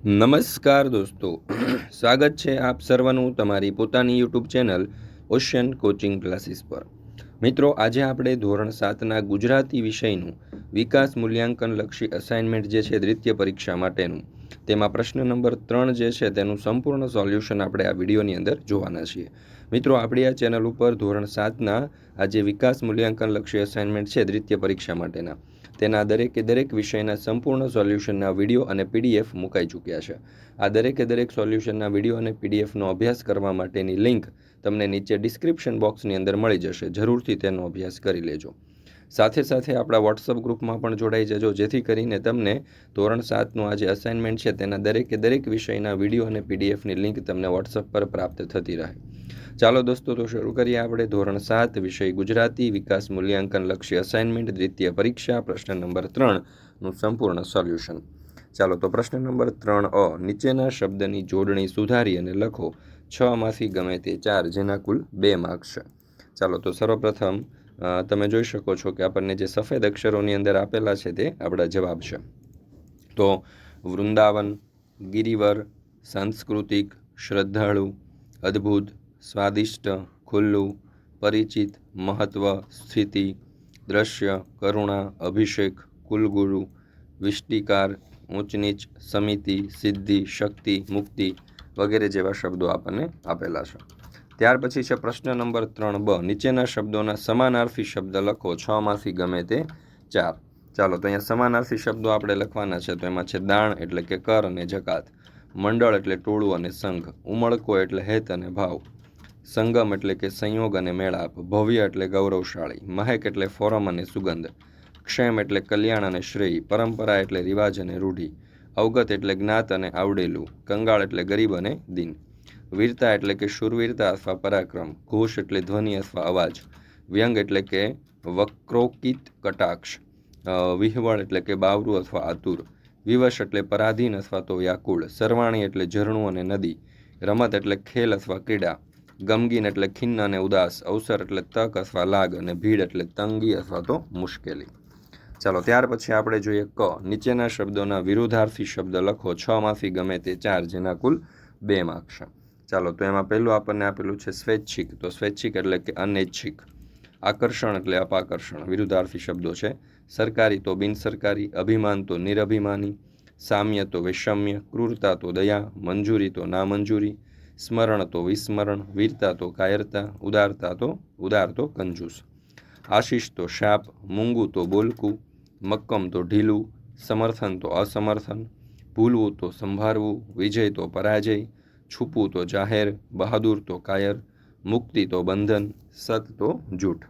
નમસ્કાર દોસ્તો. સ્વાગત છે આપ સર્વનું તમારી પોતાની YouTube channel ocean coaching classes પર. મિત્રો, આજે આપણે ધોરણ સાતના ગુજરાતી વિષયનું વિકાસ મૂલ્યાંકન લક્ષી અસાઇનમેન્ટ જે છે દ્વિતીય પરીક્ષા માટેનું, તેમાં પ્રશ્ન નંબર ત્રણ જે છે તેનું સંપૂર્ણ સોલ્યુશન આપણે આ વિડીયોની અંદર જોવાના છીએ. મિત્રો, આપણી આ ચેનલ ઉપર ધોરણ સાતના આ જે વિકાસ મૂલ્યાંકન લક્ષી અસાઇનમેન્ટ છે દ્વિતીય પરીક્ષા માટેના તેના દરેકે દરેક વિષયના સંપૂર્ણ સોલ્યુશનના વીડિયો અને પીડીએફ મુકાઈ ચૂક્યા છે. આ દરેકે દરેક સોલ્યુશનના વીડિયો અને પીડીએફનો અભ્યાસ કરવા માટેની લિંક તમને નીચે ડિસ્ક્રિપ્શન બોક્સની અંદર મળી જશે. જરૂરથી તેનો અભ્યાસ કરી લેજો. સાથે સાથે આપણા વોટ્સઅપ ગ્રુપમાં પણ જોડાઈ જજો, જેથી કરીને તમને ધોરણ સાતનું આ જે અસાઇનમેન્ટ છે, તેના દરેકે દરેક વિષયના વીડિયો અને પીડીએફની લિંક તમને વોટ્સઅપ પર પ્રાપ્ત થતી રહે. ચાલો દોસ્તો, તો શરૂ કરીએ આપણે. ધોરણ સાત, વિષય ગુજરાતી, વિકાસ મૂલ્યાંકન લક્ષી અસાઇનમેન્ટ દ્વિતીય પરીક્ષા, પ્રશ્ન નંબર ત્રણનું સંપૂર્ણ સોલ્યુશન ચાલો, તો પ્રશ્ન નંબર ત્રણ અ, નીચેના શબ્દની જોડણી સુધારી અને લખો. છમાંથી ગમે તે ચાર, જેના કુલ બે માર્ક્સ છે. ચાલો, તો સર્વપ્રથમ તમે જોઈ શકો છો કે આપણને જે સફેદ અક્ષરોની અંદર આપેલા છે તે આપણા જવાબ છે. તો વૃંદાવન, ગિરિવર, સાંસ્કૃતિક, શ્રદ્ધાળુ, અદ્ભુત સ્વાદિષ્ટ, ખુલ્લું, પરિચિત, મહત્વ, સ્થિતિ, દ્રશ્ય, કરુણા, અભિષેક, કુલગુરુ, વિષ્ટિકાર, ઊંચનીચ, સમિતિ, સિદ્ધિ, શક્તિ, મુક્તિ વગેરે જેવા શબ્દો આપણને આપેલા છે. ત્યાર પછી છે પ્રશ્ન નંબર ત્રણ બ. નીચેના શબ્દોના સમાનાર્થી શબ્દ લખો. છ માંથી ગમે તે ચાર. ચાલો, તો અહીંયા સમાનાર્થી શબ્દો આપણે લખવાના છે. તો એમાં છે દાણ એટલે કે કર અને જકાત. મંડળ એટલે ટોળું અને સંઘ. ઉમળકો એટલે હેત અને ભાવ. સંગમ એટલે કે સંયોગ અને મેળાપ, ભવ્ય એટલે ગૌરવશાળી, મહેક એટલે ફોરમ અને સુગંધ, ક્ષેમ એટલે કલ્યાણ અને શ્રેય, પરંપરા એટલે રિવાજ અને રૂઢિ, અવગત એટલે જ્ઞાત અને આવડેલું, કંગાળ એટલે ગરીબ અને દીન, વીરતા એટલે કે શૂરવીરતા અથવા પરાક્રમ, ઘોષ એટલે ધ્વનિ અથવા અવાજ, વ્યંગ એટલે કે વક્રોકિત કટાક્ષ વિહવળ એટલે કે બાવરું અથવા આતુર, વિવશ એટલે પરાધીન અથવા તો વ્યાકુળ, સરવાણી એટલે ઝરણું અને નદી, રમત એટલે ખેલ અથવા ક્રીડા ગમગીન એટલે ખિન્ન અને ઉદાસ, અવસર એટલે તક અથવા લાગ અને ભીડ એટલે તંગી અથવા તો મુશ્કેલી. ચાલો, ત્યાર પછી આપણે જોઈએ ક. નીચેના શબ્દોના વિરુદ્ધાર્થી શબ્દ લખો. છ માંથી ગમે તે ચાર, જેના કુલ બે માર્ક્સ ચાલો, તો એમાં પહેલું આપણને આપેલું છે સ્વૈચ્છિક. તો સ્વૈચ્છિક એટલે કે અનૈચ્છિક. આકર્ષણ એટલે અપાકર્ષણ. વિરુદ્ધાર્થી શબ્દો છે. સરકારી તો બિનસરકારી, અભિમાન તો નિરભિમાની, સામ્ય તો વૈષમ્ય, ક્રૂરતા તો દયા, મંજૂરી તો નામંજૂરી સ્મરણ તો વિસ્મરણ, વીરતા તો કાયરતા, ઉદારતા તો, ઉદાર તો કંજૂસ. આશીષ તો શાપ, મૂંગું તો બોલકું, મક્કમ તો ઢીલું, સમર્થન તો અસમર્થન, ભૂલવું તો સંભાળવું વિજય તો પરાજય, છુપવું તો જાહેર, બહાદુર તો કાયર, મુક્તિ તો બંધન, સત તો જૂઠ.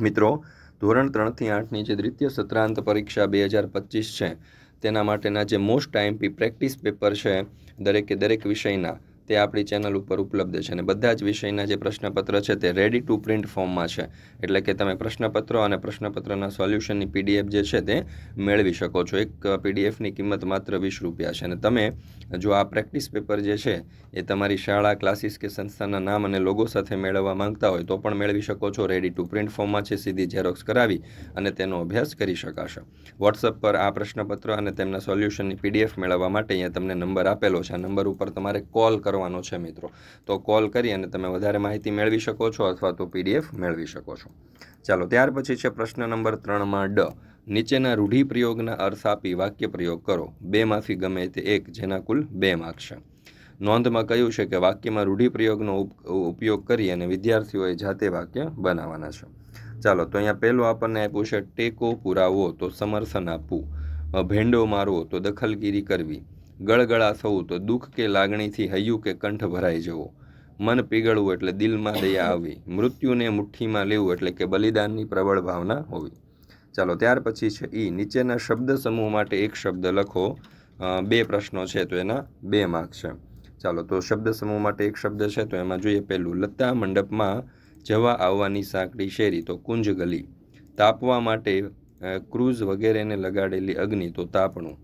મિત્રો, ધોરણ ત્રણથી આઠની જે દ્વિતીય સત્રાંત પરીક્ષા બે હજાર પચીસ છે, તેના માટેના જે મોસ્ટ આઈએમપી પ્રેક્ટિસ પેપર છે, દરેકે દરેક વિષયના તે આપણી ચેનલ ઉપર ઉપલબ્ધ છે અને બધા જ વિષયના જે પ્રશ્નપત્ર છે તે રેડી ટુ પ્રિન્ટ ફોર્મમાં છે. એટલે કે તમે પ્રશ્નપત્રો અને પ્રશ્નપત્રના સોલ્યુશનની પીડીએફ જે છે તે મેળવી શકો છો. એક પીડીએફની કિંમત માત્ર વીસ રૂપિયા છે. અને તમે જો આ પ્રેક્ટિસ પેપર જે છે એ તમારી શાળા ક્લાસીસ કે સંસ્થાના નામ અને લોગો સાથે મેળવવા માંગતા હોય તો પણ મેળવી શકો છો. રેડી ટુ પ્રિન્ટ ફોર્મમાં છે, સીધી ઝેરોક્સ કરાવી અને તેનો અભ્યાસ કરી શકાશે. વોટ્સઅપ પર આ પ્રશ્નપત્ર અને તેમના સોલ્યુશનની પીડીએફ મેળવવા માટે અહીંયા તમને નંબર આપેલો છે. આ નંબર ઉપર તમારે કોલ કરવાનો છે મિત્રો. તો કોલ કરી અને તમે વધારે માહિતી મેળવી શકો છો અથવા તો પીડીએફ મેળવી શકો છો. ચાલો, ત્યાર પછી છે પ્રશ્ન નંબર ત્રણમાં ડ. નીચેના રૂઢિપ્રયોગના અર્થ આપી વાક્ય પ્રયોગ કરો. બેમાંથી ગમે તે એક, જેના કુલ બે માર્ક છે. નોંધમાં કહ્યું છે કે વાક્યમાં રૂઢિપ્રયોગનો ઉપયોગ કરી અને વિદ્યાર્થીઓએ જાતે વાક્ય બનાવવાના છે. ચાલો, તો અહીંયા પહેલું આપણને આપ્યું છે, ટેકો પુરાવો તો સમર્થન આપવું. ભેંડો મારવો તો દખલગીરી કરવી. ગળગળા થવું તો દુઃખ કે લાગણીથી હૈયું કે કંઠ ભરાઈ જવો. મન પીગળવું એટલે દિલમાં દયા આવવી મૃત્યુને મુઠ્ઠીમાં લેવું એટલે કે બલિદાનની પ્રબળ ભાવના હોવી. ચાલો, ત્યાર પછી છે એ નીચેના શબ્દ સમૂહ માટે એક શબ્દ લખો. બે પ્રશ્નો છે તો એના બે માર્ક છે. ચાલો, તો શબ્દ સમૂહ માટે એક શબ્દ છે તો એમાં જોઈએ પહેલું, લતા મંડપમાં જવા આવવાની સાંકડી શેરી, તો કુંજ ગલી તાપવા માટે ક્રૂઝ વગેરેને લગાડેલી અગ્નિ, તો તાપણું.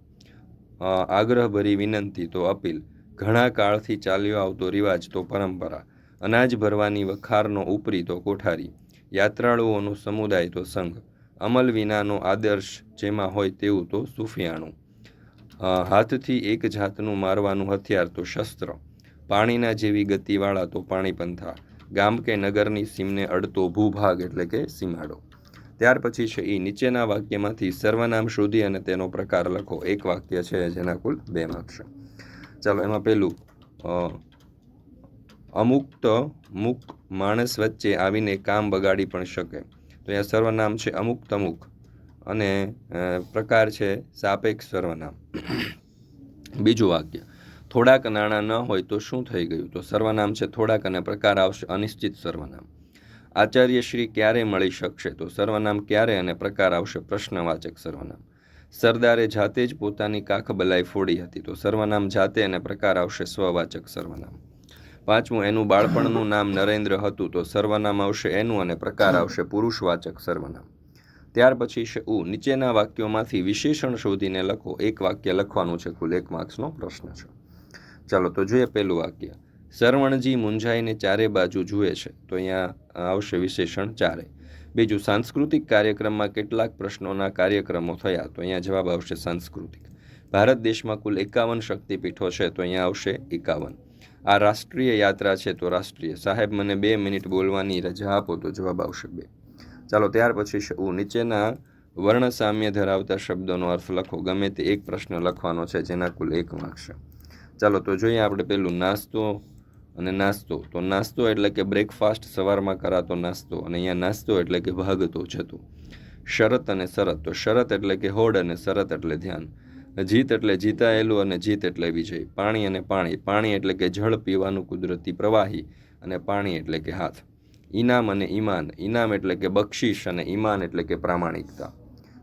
આગ્રહભરી વિનંતી તો અપીલ. ઘણા કાળથી ચાલ્યો આવતો રિવાજ તો પરંપરા. અનાજ ભરવાની વખારનો ઉપરી તો કોઠારી. યાત્રાળુઓનો સમુદાય તો સંઘ. અમલ વિનાનો આદર્શ જેમાં હોય તેવું તો સુફિયાણું. હાથથી એક જાતનું મારવાનું હથિયાર તો શસ્ત્ર. પાણીના જેવી ગતિવાળા તો પાણીપંથા. ગામ કે નગરની સીમને અડતો ભૂભાગ એટલે કે સીમાડો. ત્યાર પછી છે એ નીચેના વાક્યમાંથી સર્વનામ શોધી અને તેનો પ્રકાર લખો. એક વાક્ય છે જેના કુલ બે માર્ક છે. ચાલો એમાં પહેલું અમુક અમુક્ત મુક માણસ વચ્ચે આવીને કામ બગાડી પણ શકે. તો અહીંયા સર્વનામ છે અમુક તમુક અને પ્રકાર છે સાપેક્ષ સર્વનામ. બીજું વાક્ય, થોડાક નાણાં ન હોય તો શું થઈ ગયું? તો સર્વનામ છે થોડાક અને પ્રકાર આવશે અનિશ્ચિત સર્વનામ. આચાર્ય શ્રી ક્યારે મળી શકશે? તો સર્વનામ ક્યારે અને પ્રકાર આવશે? પ્રશ્નવાચક સર્વનામ. સરદારે જાતે જ પોતાની કાખ બલાઈ ફોડી હતી. તો સર્વનામ જાતે અને પ્રકાર આવશે? સ્વવાચક સર્વનામ. પાંચમું, એનું બાળપણનું નામ નરેન્દ્ર હતું. તો સર્વનામ આવશે એનું અને પ્રકાર આવશે? પુરુષવાચક સર્વનામ. ત્યાર પછી છે ઉ, નીચેના વાક્યોમાંથી વિશેષણ શોધીને લખો. એક વાક્ય લખવાનું છે કુલ એક માર્ક્સનો પ્રશ્ન છે. ચાલો, તો જોઈએ પહેલું વાક્ય. સરવણજી મૂંઝાઈને ચારે બાજુ જુએ છે. તો અહીંયા આવશે વિશેષણ ચારે. બીજું, સાંસ્કૃતિક કાર્યક્રમમાં કેટલાક પ્રશ્નોના કાર્યક્રમો થયા. તો અહીંયા જવાબ આવશે સાંસ્કૃતિક. ભારત દેશમાં કુલ એકાવન શક્તિપીઠો છે, તો અહીંયા આવશે એકાવન. આ રાષ્ટ્રીય યાત્રા છે, તો રાષ્ટ્રીય. સાહેબ, મને બે મિનિટ બોલવાની રજા આપો, તો જવાબ આવશે બે. ચાલો, ત્યાર પછી હું નીચેના વર્ણ સામ્ય ધરાવતા શબ્દોનો અર્થ લખો. ગમે તે એક પ્રશ્ન લખવાનો છે, જેના કુલ એક માર્ક ચાલો, તો જોઈએ આપણે પેલું, નાસ્તો અને નાસ્તો. તો નાસ્તો એટલે કે બ્રેકફાસ્ટ સવારમાં કરાતો નાસ્તો અને અહીંયા નાસ્તો એટલે કે ભાગતો જતો. શરત અને શરત. તો શરત એટલે કે હોડ અને શરત એટલે ધ્યાન. જીત એટલે જીતાયેલું અને જીત એટલે વિજય. પાણી અને પાણી. પાણી એટલે કે જળ પીવાનું કુદરતી પ્રવાહી અને પાણી એટલે કે હાથ. ઇનામ અને ઈમાન. ઇનામ એટલે કે બક્ષિસ અને ઈમાન એટલે કે પ્રામાણિકતા.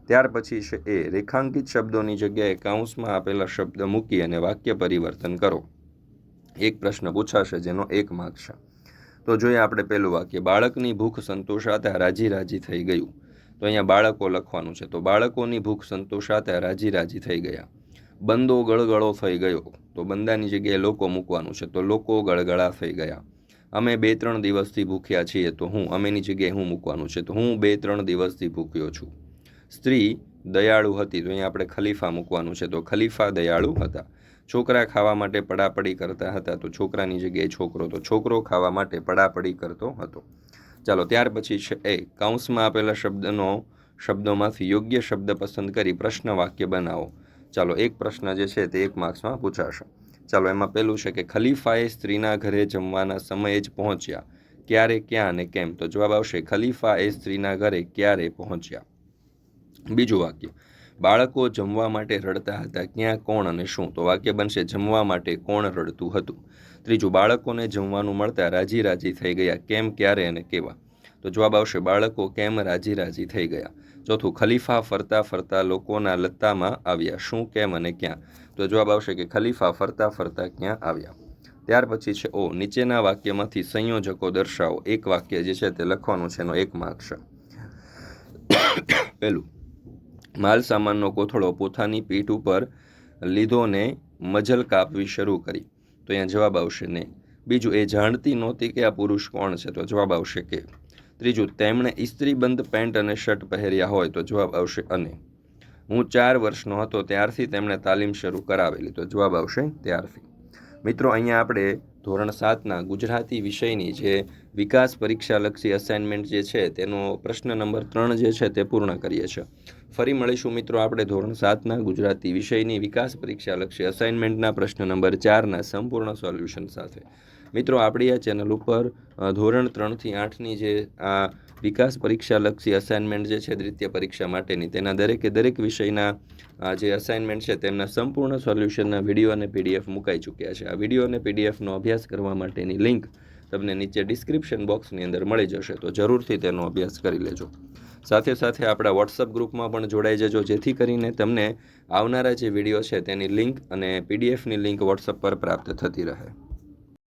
ત્યાર પછી છે એ. રેખાંકિત શબ્દોની જગ્યાએ કાઉન્સમાં આપેલા શબ્દ મૂકી અને વાક્ય પરિવર્તન કરો. એક પ્રશ્ન પૂછાશે, જેનો એક માર્ક છે. તો જોઈએ આપણે પહેલું વાક્ય. બાળકની ભૂખ સંતોષાતા રાજી રાજી થઈ ગયું. તો અહીંયા બાળકો લખવાનું છે. તો બાળકોની ભૂખ સંતોષાતા રાજી રાજી થઈ ગયા. બંદો ગળગળો થઈ ગયો. તો બંદાની જગ્યાએ લોકો મૂકવાનું છે. તો લોકો ગળગળા થઈ ગયા. અમે બે ત્રણ દિવસથી ભૂખ્યા છીએ. તો હું, અમેની જગ્યાએ હું મૂકવાનું છે. તો હું બે ત્રણ દિવસથી ભૂખ્યો છું. સ્ત્રી દયાળુ હતી. તો અહીંયા આપણે ખલીફા મૂકવાનું છે. તો ખલીફા દયાળુ હતા. છોકરા ખાવા માટે પડાપડી કરતા હતા તો છોકરાની જગ્યાએ છોકરો તો છોકરો ખાવા માટે પડાપડી કરતો હતો. ચાલો, ત્યાર પછી છે એ કૌંસમાં આપેલા શબ્દનો, શબ્દોમાંથી યોગ્ય શબ્દ પસંદ કરી પ્રશ્ન વાક્ય બનાવો. ચાલો, એક પ્રશ્ન જે છે તે એક માર્ક્સમાં પૂછાશે. ચાલો, એમાં પહેલું છે કે ખલીફાએ સ્ત્રીના ઘરે જમવાના સમયે જ પહોંચ્યા. ક્યારે, ક્યાં અને કેમ? તો જવાબ આવશે ખલીફા એ સ્ત્રીના ઘરે ક્યારે પહોંચ્યા? બીજું વાક્ય. બાળકો જમવા માટે રડતા હતા, ક્યાં કોણ અને શું? તો વાક્ય બનશે, જમવા માટે કોણ રડતું હતું? ત્રીજું, બાળકોને જમવાનું મળતા રાજી રાજી થઈ ગયા, કેમ, ક્યારે અને કેવા? તો જવાબ આવશે, બાળકો કેમ રાજી રાજી થઈ ગયા? ચોથું, ખલીફા ફરતા ફરતા લોકોના લત્તામાં આવ્યા, શું, કેમ અને ક્યાં? તો જવાબ આવશે કે ખલીફા ફરતા ફરતા ક્યાં આવ્યા? ત્યાર પછી છે ઓ, નીચેના વાક્યમાંથી સંયોજકો દર્શાવો. એક વાક્ય જે છે તે લખવાનું છે એનો એક માર્ક છે. પહેલું માલ સામાનનો કોથળો પોતાની પીઠ ઉપર લીધો ને મજલ કાપવી શરૂ કરી. તો અહીંયા જવાબ આવશે ને. બીજું, એ જાણતી નહોતી કે આ પુરુષ કોણ છે? તો જવાબ આવશે કે. ત્રીજું, તેમણે ઇસ્ત્રીબંધ પેન્ટ અને શર્ટ પહેર્યા હોય, તો જવાબ આવશે અને. હું ચાર વર્ષનો હતો, ત્યારથી તેમણે તાલીમ શરૂ કરાવેલી, તો જવાબ આવશે ત્યારથી. મિત્રો, અહીંયા આપણે ધોરણ સાતના ગુજરાતી વિષયની જે વિકાસ પરીક્ષાલક્ષી અસાઇનમેન્ટ જે છે, તેનો પ્રશ્ન નંબર ત્રણ જે છે, તે પૂર્ણ કરીએ છીએ. ફરી મળીશું મિત્રો આપણે ધોરણ સાતના ગુજરાતી વિષયની વિકાસ પરીક્ષાલક્ષી અસાઇનમેન્ટના પ્રશ્ન નંબર ચારના સંપૂર્ણ સોલ્યુશન સાથે. મિત્રો, આપણી આ ચેનલ ઉપર ધોરણ ત્રણથી આઠની જે આ વિકાસ પરીક્ષાલક્ષી અસાઇનમેન્ટ જે છે, દ્વિતીય પરીક્ષા માટેની, તેના દરેકે દરેક વિષયના જે અસાઇનમેન્ટ છે, તેમના સંપૂર્ણ સોલ્યુશનના વીડિયો અને પીડીએફ મુકાઈ ચૂક્યા છે. આ વીડિયો અને પીડીએફનો અભ્યાસ કરવા માટેની લિંક તમને નીચે ડિસ્ક્રિપ્શન બોક્સની અંદર મળી જશે, તો જરૂરથી તેનો અભ્યાસ કરી લેજો. સાથે સાથે આપણા વોટ્સઅપ ગ્રુપમાં પણ જોડાઈ જજો, જેથી કરીને તમને આવનારા જે વીડિયો છે તેની લિંક અને પીડીએફની લિંક વોટ્સઅપ પર પ્રાપ્ત થતી રહે.